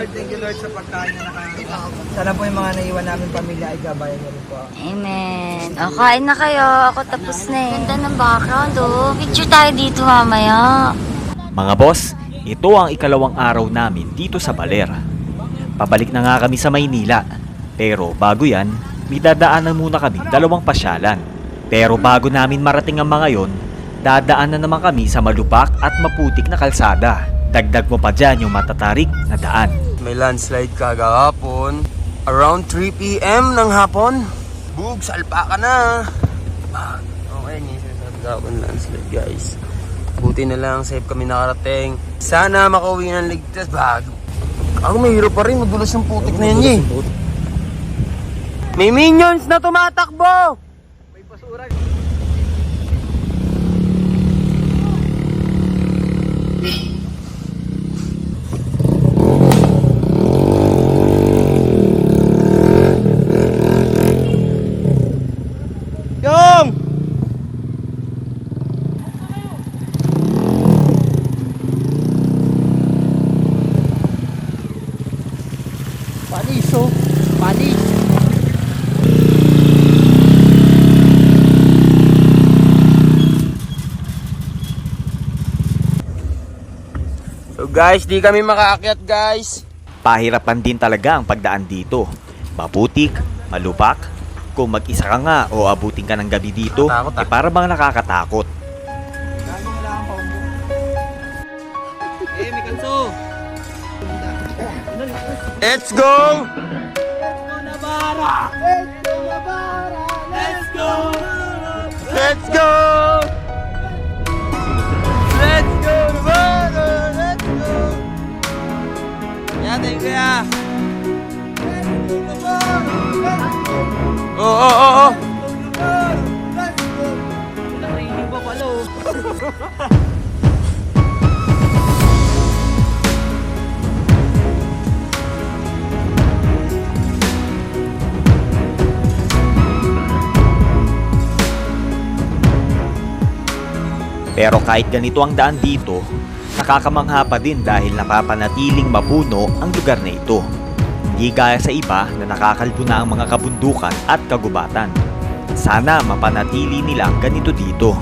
Lord. Thank you, Lord, sa pagkain na nakakita. Sana po yung mga naiwan namin pamilya ay gabayan niyo rin po. Amen. O, kain na kayo. Ako tapos na eh. Ganda ng background, oh. Picture tayo dito mamaya. Mga boss, ito ang ikalawang araw namin dito sa Baler. Pabalik na nga kami sa Maynila. Pero bago yan, may dadaanan muna kami dalawang pasyalan. Pero bago namin marating ang mga yon, dadaanan naman kami sa malupak at maputik na kalsada. Dagdag mo pa dyan yung matatarik na daan. May landslide kagahapon. Around 3 p.m. ng hapon. Bug, salpa ka na. Ah, Okay, may sinasabi kahapon landslide guys. Buti na lang, safe kami nakarating. Sana makauwi ng ligtas. Bago. Ako may hiro pa rin, madulas yung putik na yan eh. May minions na tumatakbo! May basura. Yung! So guys, di kami makaakyat guys. Pahirapan din talaga ang pagdaan dito. Maputik, malupak. Kung mag-isa ka nga o abutin ka ng gabi dito, Nakatakot, ah. eh para bang nakakatakot. Eh, may kanso. Let's go! Let's go! Ya. Oo, oo, oo, oo. Pero kahit ganito ang daan dito, nakakamangha pa din dahil napapanatiling mapuno ang lugar na ito. Hindi gaya sa iba na nakakalbo na ang mga kabundukan at kagubatan. Sana mapanatili nila ang ganito dito.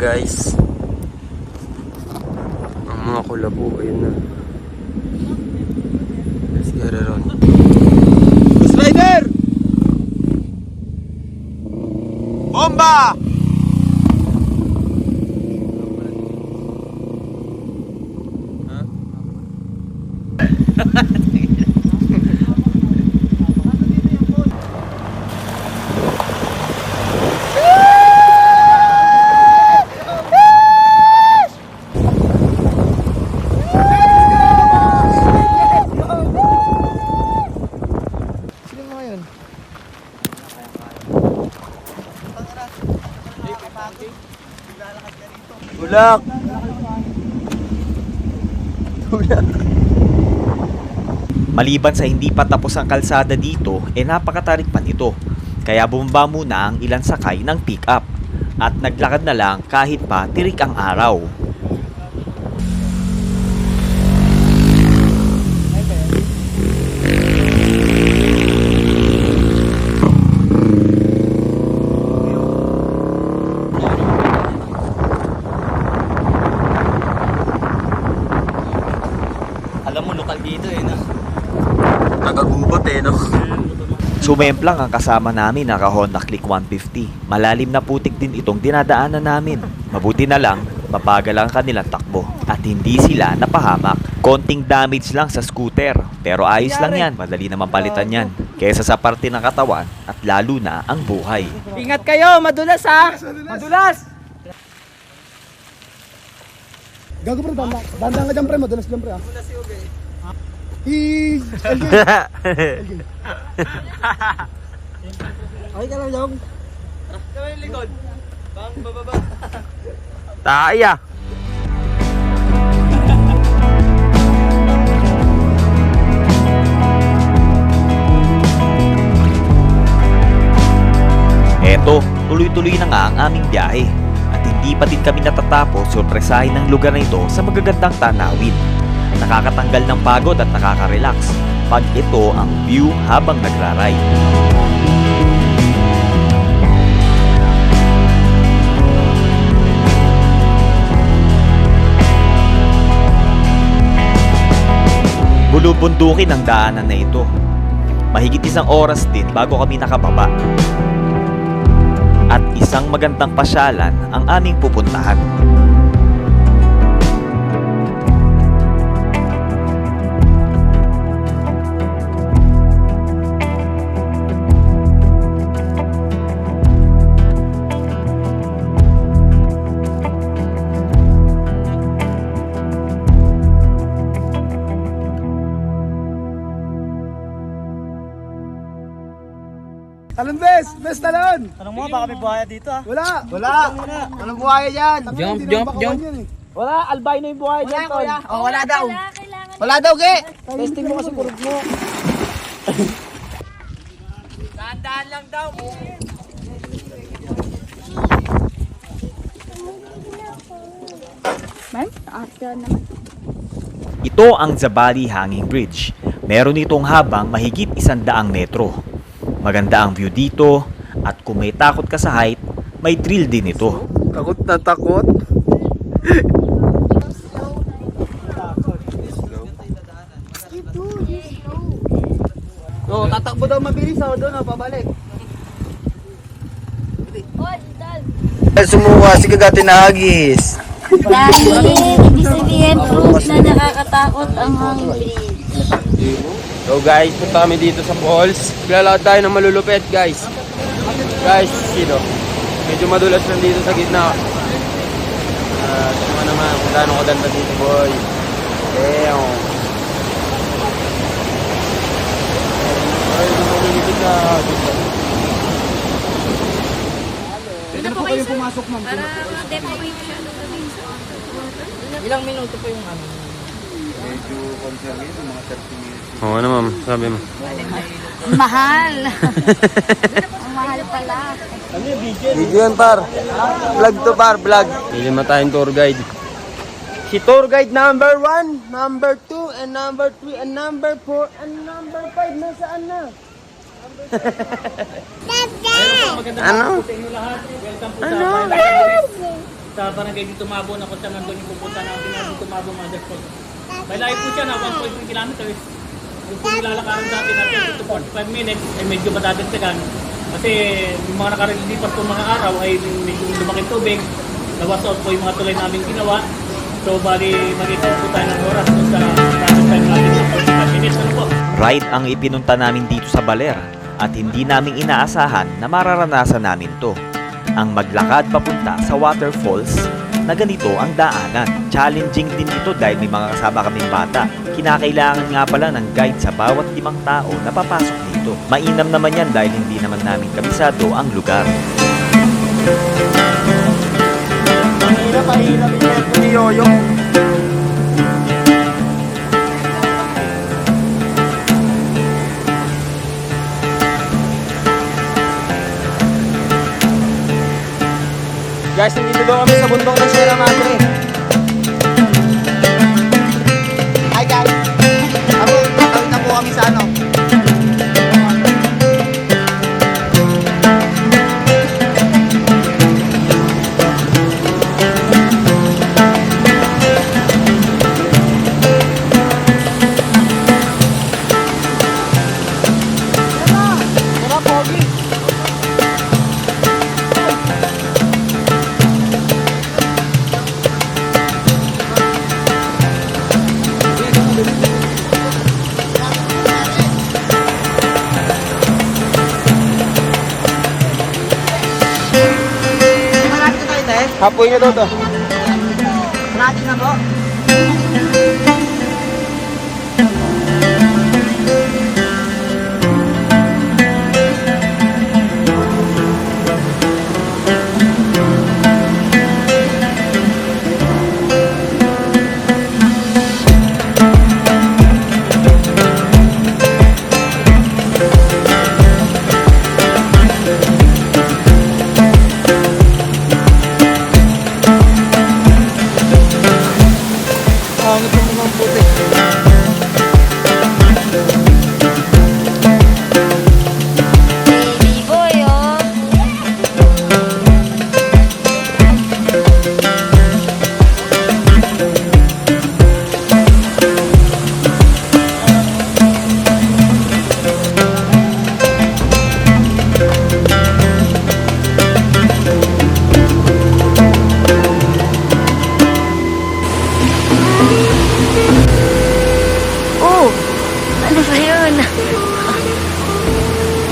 Guys. Kulabo, ayun na. Let's get it on. Ghost Rider! Bomba! Bulak! Maliban sa hindi pa tapos ang kalsada dito, eh napakatarik pa nito. Kaya bumaba muna ang ilan sakay ng pick-up at naglakad na lang kahit pa tirik ang araw. Alam mo, lokal dito eh, no? Nagagubot eh, no? Sumemplang ang kasama namin naka Honda Click 150. Malalim na putik din itong dinadaanan namin. Mabuti na lang, mabagal ang kanilang takbo at hindi sila napahamak. Konting damage lang sa scooter pero ayos lang yan, madali naman palitan yan. Kesa sa parte ng katawan at lalo na ang buhay. Ingat kayo, madulas ha! Madulas! Gago pre, dandan, dandan ka dyan pre, madulas dyan pre ah. Madulas si Ube. Hi! Algay! Okay ka lang, Jong. Kami yung likod. Bang, bababa. Taya! Eto, tuloy-tuloy na nga ang aming biyahe at hindi pa din kami natatapos sorpresahin ng lugar na ito sa magagandang tanawin. Nakakatanggal ng pagod at nakaka-relax pag ito ang view habang nagra-ride. Bulubundukin ang daanan na ito. Mahigit isang oras din bago kami nakababa. At isang magandang pasyalan ang aming pupuntahan. Talon! Tanong mo, baka may buhaya dito ah. Wala! Wala! Anong buhaya yan? Jump, jump, jump! Eh. Wala, albino yung buhaya dyan, tol. Oh, wala daw. Wala daw, ge. Testing mo kasi kurog mo. Dahan-dahan lang daw. Ito ang Zabali Hanging Bridge. Meron itong habang mahigit isandaang metro. Maganda ang view dito at kung may takot ka sa height, may thrill din ito. Takot na takot. Oh, tatakbo daw mabilis oh, doon oh, pabalik. Sumuha si kagati na hagis. Dahil, ibig sabihin, proof na nakakatakot ang bridge. So guys, punta kami dito sa falls. Lalakad tayo ng malulupit guys. Guys, sino? Medyo madulas lang dito sa gitna. Ah, uh, naman kung gaano kaganda dito boy. Damn. Ay, lumulupit na dito. Na po kayong pumasok, ma'am. Ilang minuto pa yung ano? Oo ano ma'am, sabi mo. Mahal. Mahal pala. Video yan par. Vlog to par, vlog. Bili mo tayong tour guide. Si tour guide number 1, number 2, and number 3, and number 4, and number 5. Nasaan na? ano? Ano? Sa barangay dito Mabo na kung saan nandun yung pupunta na dito Mabo Mother Falls. May layo po siya na 1.3 kilometers. Yung kung nilalakaran natin natin dito 45 minutes ay medyo madadagdagan. Kasi yung mga nakarilipas po mga araw ay medyo lumaking tubig. Nawasout po yung mga tulay namin ginawa. So bali mag-isip po tayo ng oras sa traffic time natin ng 45 minutes. Ano? Ride ang ipinunta namin dito sa Baler at hindi namin inaasahan na mararanasan namin to. Ang maglakad papunta sa waterfalls na ganito ang daanan. Challenging din ito dahil may mga kasama kaming bata. Kinakailangan nga pala ng guide sa bawat limang tao na papasok dito. Mainam naman yan dahil hindi naman namin kabisado ang lugar. Mahirap, mahirap ni Yoyo. Guys, nandito daw kami sa bundok ng Sierra Madre. Hi guys. Ako, tatawid na po kami sa ano. Na tayo, te. Hapoy na daw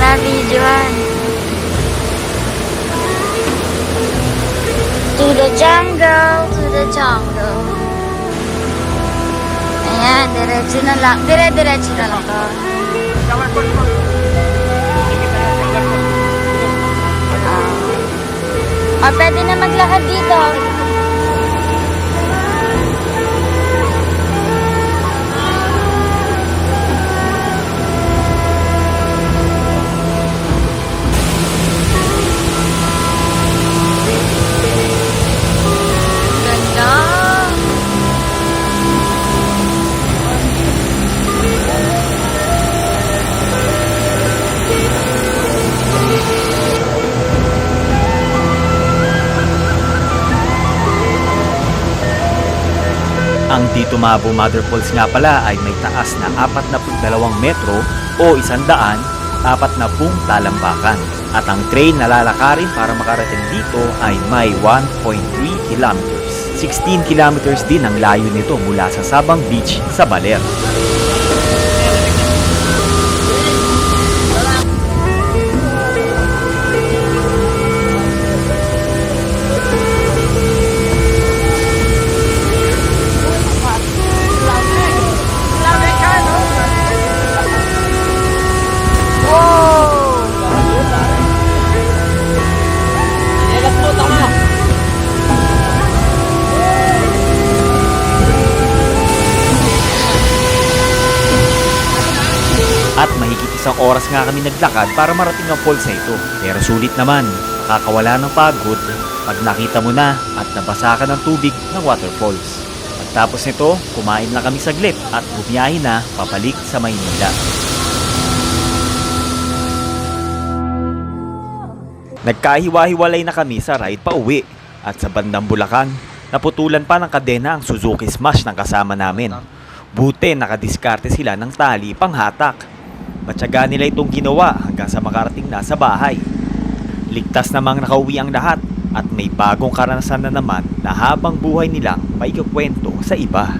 na videoan. To the jungle, to the jungle. Ayan, diretso na lang. Dire-diretso na lang to. Uh, o, pwede na maglakad dito. Ang Dito Mabo Mother Falls nga pala ay may taas na 42 metro o 100 apat na pung talambakan. At ang train na lalakarin para makarating dito ay may 1.3 kilometers. 16 kilometers din ang layo nito mula sa Sabang Beach sa Baler. Isang oras nga kami naglakad para marating ang falls na ito. Pero sulit naman, nakakawala ng pagod pag nakita mo na at nabasa ka ng tubig ng waterfalls. Pagtapos nito, kumain lang kami saglit at bumiyahe na papalik sa Maynila. Nagkahiwa-hiwalay na kami sa ride pa uwi at sa bandang Bulacan, naputulan pa ng kadena ang Suzuki Smash ng kasama namin. Buti nakadiskarte sila ng tali panghatak. Matyaga nila itong ginawa hanggang sa makarating na sa bahay. Ligtas namang nakauwi ang lahat at may bagong karanasan na naman na habang buhay nilang may kukwento sa iba.